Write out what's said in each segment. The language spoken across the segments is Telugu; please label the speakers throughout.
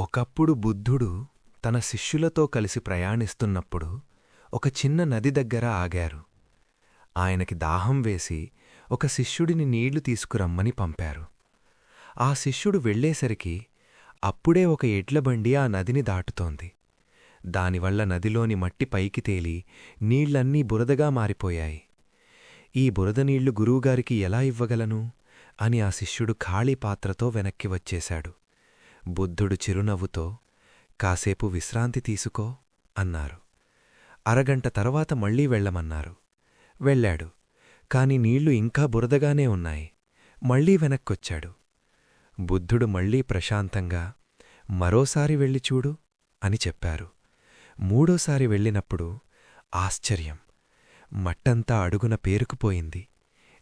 Speaker 1: ఒకప్పుడు బుద్ధుడు తన శిష్యులతో కలిసి ప్రయాణిస్తున్నప్పుడు ఒక చిన్న నది దగ్గర ఆగారు. ఆయనకి దాహం వేసి ఒక శిష్యుడిని నీళ్ళు తీసుకురమ్మని పంపారు. ఆ శిష్యుడు వెళ్ళేసరికి అప్పుడే ఒక ఎడ్లబండి ఆ నదిని దాటుతోంది. దానివల్ల నదిలోని మట్టి పైకి తేలి నీళ్ళన్నీ బురదగా మారిపోయాయి. ఈ బురద నీళ్ళు గురువుగారికి ఎలా ఇవ్వగలను? అని ఆ శిష్యుడు ఖాళీ పాత్రతో వెనక్కి వచ్చేశాడు. బుద్ధుడు చిరునవ్వుతో కాసేపు విశ్రాంతి తీసుకో అన్నారు. అరగంట తర్వాత మళ్ళీ వెళ్ళమన్నారు. వెళ్ళాడు. కాని నీళ్ళు ఇంకా బురదగానే ఉన్నాయి. మళ్ళీ వెనక్కొచ్చాడు. బుద్ధుడు మళ్ళీ ప్రశాంతంగా మరోసారి వెళ్ళి చూడు అని చెప్పారు. మూడోసారి వెళ్ళినప్పుడు ఆశ్చర్యం. మట్టంతా అడుగున పేరుకుపోయింది.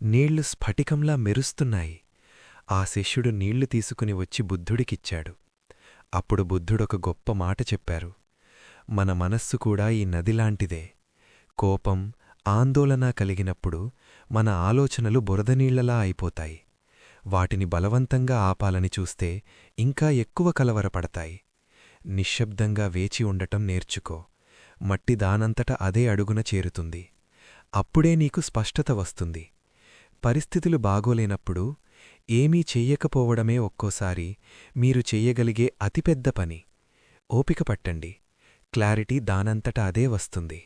Speaker 1: నీళ్ళు స్ఫటికంలా మెరుస్తున్నాయి. ఆ శిష్యుడు నీళ్ళు తీసుకుని వచ్చి బుద్ధుడికిచ్చాడు. అప్పుడు బుద్ధుడొక గొప్ప మాట చెప్పారు. మన మనస్సు కూడా ఈ నదిలాంటిదే. కోపం ఆందోళన కలిగినప్పుడు మన ఆలోచనలు బురదనీళ్ళలా అయిపోతాయి. వాటిని బలవంతంగా ఆపాలని చూస్తే ఇంకా ఎక్కువ కలవరపడతాయి. నిశ్శబ్దంగా వేచి ఉండటం నేర్చుకో. మట్టి దానంతట అదే అడుగున చేరుతుంది. అప్పుడే నీకు స్పష్టత వస్తుంది. పరిస్థితులు బాగోలేనప్పుడు ఏమీ చెయ్యకపోవడమే ఒక్కోసారి మీరు చెయ్యగలిగే అతిపెద్ద పని. ఓపిక పట్టండి. క్లారిటీ దానంతట అదే వస్తుంది.